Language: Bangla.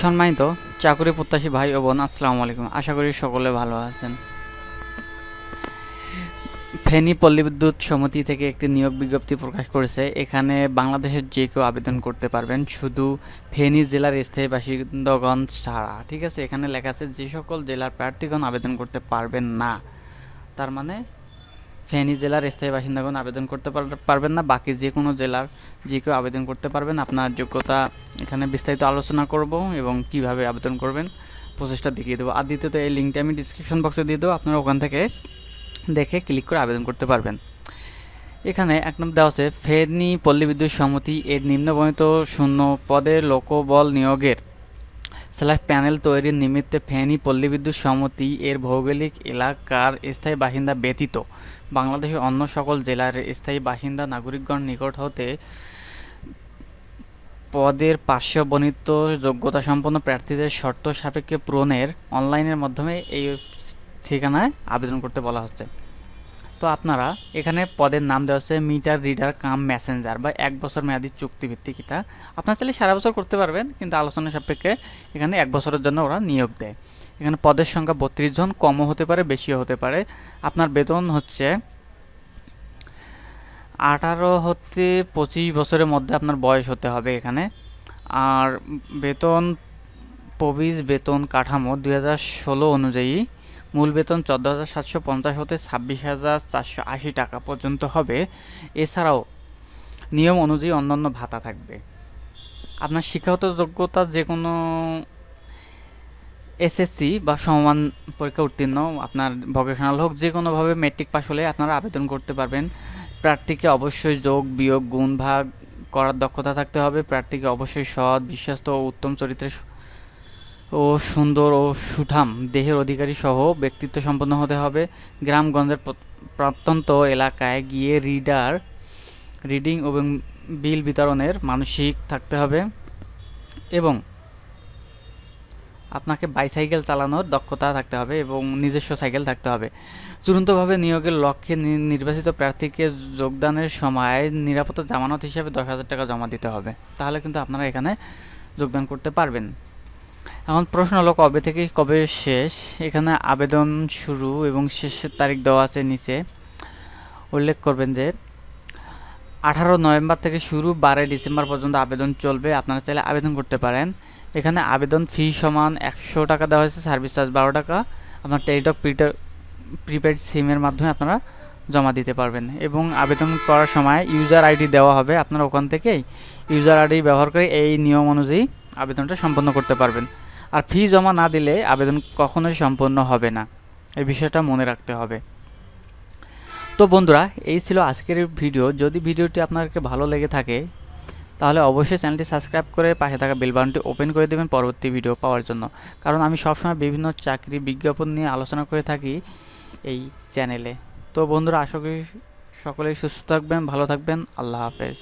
সম্মানিত চাকরি প্রত্যাশী ভাই ও বোন, আসসালামু আলাইকুম। আশা করি সকলে ভালো আছেন। ফেনী পল্লী বিদ্যুৎ সমিতি থেকে একটি নিয়োগ বিজ্ঞপ্তি প্রকাশ করেছে। এখানে বাংলাদেশের যে কেউ আবেদন করতে পারবেন শুধু ফেনী জেলার স্থায়ী বাসিন্দাগণ ছাড়া, ঠিক আছে? এখানে লেখা আছে, যে সকল জেলার প্রার্থীগণ আবেদন করতে পারবেন না। তার মানে ফেনী জেলার স্থায়ী বাসিন্দাগণ আবেদন করতে পার- পারবেন না। বাকি যে কোনো জেলার যে কেউ আবেদন করতে পারবেন। আপনার যোগ্যতা এখানে বিস্তারিত আলোচনা করব এবং কীভাবে আবেদন করবেন প্রসেসটা দেখিয়ে দেবো। আর দ্বিতীয়ত, এই লিঙ্কটা আমি ডিসক্রিপশন বক্সে দিয়ে দেবো। আপনারা ওখান থেকে দেখে ক্লিক করে আবেদন করতে পারবেন। এখানে এক নম্বর দেওয়া আছে, ফেনী পল্লী বিদ্যুৎ সমিতি এর নিম্নবর্ণিত শূন্য পদে লোকবল নিয়োগের স্ল্যাশ প্যানেল তৈরির নিমিত্তে ফেনী পল্লী বিদ্যুৎ সমিতি এর ভৌগোলিক এলাকার স্থায়ী বাসিন্দা ব্যতীত বাংলাদেশের অন্য সকল জেলার স্থায়ী বাসিন্দা নাগরিকগণ নিকট হতে পদের পার্শ্ব বর্ণিত যোগ্যতা সম্পন্ন প্রার্থীদের শর্ত সাপেক্ষে পূরণের অনলাইনের মাধ্যমে এই ঠিকানায় আবেদন করতে বলা হচ্ছে। তো আপনারা এখানে পদের নাম দেওয়া হচ্ছে মিটার, রিডার, কাম, মেসেঞ্জার বা এক বছর মেয়াদি চুক্তিভিত্তিক এটা। আপনারা চাইলে সারা বছর করতে পারবেন, কিন্তু আলোচনা সাপেক্ষে এখানে এক বছরের জন্য ওরা নিয়োগ দেয়। এখানে পদের সংখ্যা বত্রিশ জন, কমও হতে পারে, বেশিও হতে পারে। আপনার বেতন হচ্ছে আঠারো হতে পঁচিশ বছরের মধ্যে আপনার বয়স হতে হবে এখানে। আর বেতন প্রবিজ বেতন কাঠামো দুই হাজার ষোলো অনুযায়ী মূল বেতন চোদ্দ হাজার সাতশো পঞ্চাশ হতে ছাব্বিশ হাজার চারশো আশি টাকা পর্যন্ত হবে। এছাড়াও নিয়ম অনুযায়ী অন্যান্য ভাতা থাকবে। আপনার শিক্ষাগত যোগ্যতা যে কোনো এসএসসি বা সমান পরীক্ষা উত্তীর্ণ, আপনার ভোকেশনাল হোক যে কোনোভাবে মেট্রিক পাস হলে আপনারা আবেদন করতে পারবেন। প্রার্থীকে অবশ্যই যোগ, বিয়োগ, গুণ, ভাগ করার দক্ষতা থাকতে হবে। প্রার্থীকে অবশ্যই সৎ, বিশ্বস্ত ও উত্তম চরিত্রের ও সুন্দর ও সুঠাম দেহের অধিকারী সহ ব্যক্তিত্ব সম্পন্ন হতে হবে। গ্রামগঞ্জের প্রত্যন্ত এলাকায় গিয়ে রিডার, রিডিং এবং বিল বিতরণের মানসিক থাকতে হবে এবং আপনাকে বাইসাইকেল চালানোর দক্ষতা থাকতে হবে এবং নিজস্ব সাইকেল থাকতে হবে। চূড়ান্তভাবে নিয়োগের লক্ষ্যে নির্বাচিত প্রার্থীকে যোগদানের সময় নিরাপত্তা জামানত হিসাবে দশ হাজার টাকা জমা দিতে হবে। তাহলে কিন্তু আপনারা এখানে যোগদান করতে পারবেন। এখন প্রশ্ন হলো কবে থেকে কবে শেষ? এখানে আবেদন শুরু এবং শেষের তারিখ দেওয়া আছে নিচে। উল্লেখ করবেন যে আঠারো নভেম্বর থেকে শুরু বারোই ডিসেম্বর পর্যন্ত আবেদন চলবে। আপনারা চাইলে আবেদন করতে পারেন। এখানে আবেদন ফি সমান একশো টাকা দেওয়া হয়েছে, সার্ভিস চার্জ বারো টাকা। আপনার টেলিটক প্রিপেড সিমের মাধ্যমে আপনারা জমা দিতে পারবেন। এবং আবেদন করার সময় ইউজার আইডি দেওয়া হবে। আপনারা ওখান থেকেই ইউজার আইডি ব্যবহার করে এই নিয়ম অনুযায়ী আবেদনটা সম্পন্ন করতে পারবেন। আর ফি জমা না দিলে আবেদন কখনোই সম্পন্ন হবে না। এই বিষয়টা মনে রাখতে হবে। তো বন্ধুরা, এই ছিল আজকের ভিডিও। যদি ভিডিওটি আপনাদেরকে ভালো লেগে থাকে, তাহলে অবশ্যই চ্যানেলটি সাবস্ক্রাইব করে পাশে থাকা বেল বাটনটি ওপেন করে দেবেন পরবর্তী ভিডিও পাওয়ার জন্য। কারণ আমি সবসময় বিভিন্ন চাকরি বিজ্ঞাপন নিয়ে আলোচনা করে থাকি এই চ্যানেলে। তো বন্ধুরা, আশা করি সকলেই সুস্থ থাকবেন, ভালো থাকবেন। আল্লাহ হাফেজ।